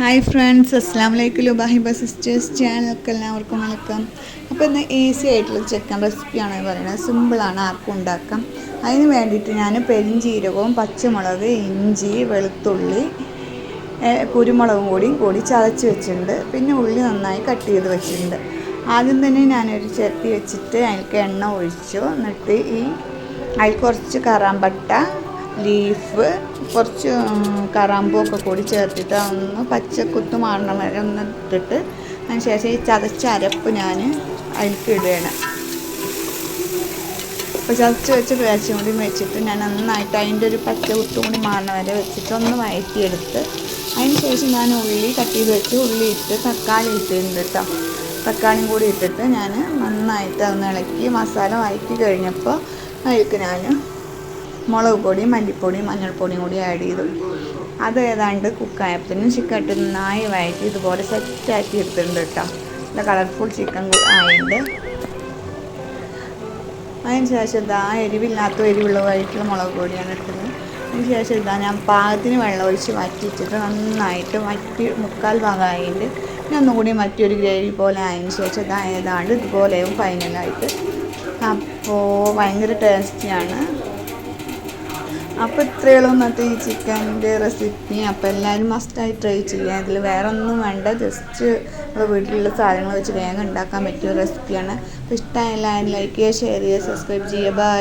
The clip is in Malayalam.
ഹായ് ഫ്രണ്ട്സ് അസ്സാം വലൈക്കും ലുബാഹിബ സിസ്റ്റേഴ്സ് ചാനലൊക്കെ എല്ലാവർക്കും വെൽക്കം അപ്പോൾ ഇന്ന് ഈസി ആയിട്ടുള്ള ചിക്കൻ റെസിപ്പിയാണ് പറയുന്നത്. സിമ്പിളാണ് ആർക്കും ഉണ്ടാക്കാം. അതിന് വേണ്ടിയിട്ട് ഞാൻ പെരിഞ്ചീരകവും പച്ചമുളക് ഇഞ്ചി വെളുത്തുള്ളി കുരുമുളകും കൂടിയും കൂടി ചതച്ച് വെച്ചിട്ടുണ്ട്. പിന്നെ ഉള്ളി നന്നായി കട്ട് ചെയ്ത് വെച്ചിട്ടുണ്ട്. ആദ്യം തന്നെ ഞാനൊരു ചിരത്തി വെച്ചിട്ട് അതിലേക്ക് എണ്ണ ഒഴിച്ചു. എന്നിട്ട് ഈ അതിൽ കുറച്ച് കറാമ്പട്ട ലീഫ് കുറച്ച് കറാമ്പൊക്കെ കൂടി ചേർത്തിട്ട് ഒന്ന് പച്ചക്കുത്ത് മാറണ വരെ ഒന്ന് ഇട്ടിട്ട് അതിന് ശേഷം ഈ ചതച്ച അരപ്പ് ഞാൻ അതിലേക്ക് ഇടുകയാണ്. അപ്പോൾ ചതച്ച് വെച്ച് പേച്ചും കൂടി വെച്ചിട്ട് ഞാൻ നന്നായിട്ട് അതിന്റെ ഒരു പച്ച കുത്തും കൂടി മാറണ വരെ വെച്ചിട്ട് ഒന്ന് വഴറ്റിയെടുത്ത് അതിന് ശേഷം ഞാൻ ഉള്ളി കട്ട് ചെയ്ത് വെച്ച് ഉള്ളി ഇട്ട് തക്കാളി ഇട്ടിട്ടുണ്ട് കേട്ടോ. തക്കാളിയും കൂടി ഇട്ടിട്ട് ഞാൻ നന്നായിട്ട് അതൊന്ന് ഇളക്കി മസാല വഴറ്റി കഴിഞ്ഞപ്പോൾ അതിലേക്ക് ഞാൻ മുളക് പൊടിയും മല്ലിപ്പൊടിയും മഞ്ഞൾപ്പൊടിയും കൂടി ആഡ് ചെയ്തു. അത് ഏതാണ്ട് കുക്കായപ്പത്തിന് ചിക്കൻ ഇട്ട് നന്നായി വഴറ്റി ഇതുപോലെ സെറ്റാക്കി എടുത്തിട്ടുണ്ട് കേട്ടോ. നല്ല കളർഫുൾ ചിക്കൻ ആയിട്ട് അതിന് ശേഷം ഇതാ എരിവില്ലാത്ത എരിവുള്ള വഴിക്കുള്ള മുളക് പൊടിയാണ് എടുത്തത് അതിന് ശേഷം ഇതാ ഞാൻ പാകത്തിന് വെള്ളം ഒഴിച്ച് വറ്റിച്ചിട്ട് നന്നായിട്ട് വറ്റി മുക്കാൽ ഭാഗമായിട്ട് പിന്നെ ഒന്നും കൂടി മറ്റൊരു ഗ്രേവി പോലെ ആയതിന് ശേഷം ഇതാ ഏതാണ്ട് ഇതുപോലെയും ഫൈനലായിട്ട് അപ്പോൾ ഭയങ്കര ടേസ്റ്റിയാണ് അപ്പോൾ ഇത്രയുള്ളൂ ഇന്നത്തെ ഈ ചിക്കന്റെ റെസിപ്പി അപ്പോൾ എല്ലാവരും മസ്റ്റായി ട്രൈ ചെയ്യുക. ഇതിൽ വേറെ ഒന്നും വേണ്ട. ജസ്റ്റ് നമ്മുടെ വീട്ടിലുള്ള സാധനങ്ങൾ വെച്ച് വേഗം ഉണ്ടാക്കാൻ പറ്റിയ റെസിപ്പിയാണ് അപ്പോൾ ഇഷ്ടമായ എല്ലാവരും ലൈക്ക് ചെയ്യുക ഷെയർ ചെയ്യുക സബ്സ്ക്രൈബ് ചെയ്യുക. ബൈ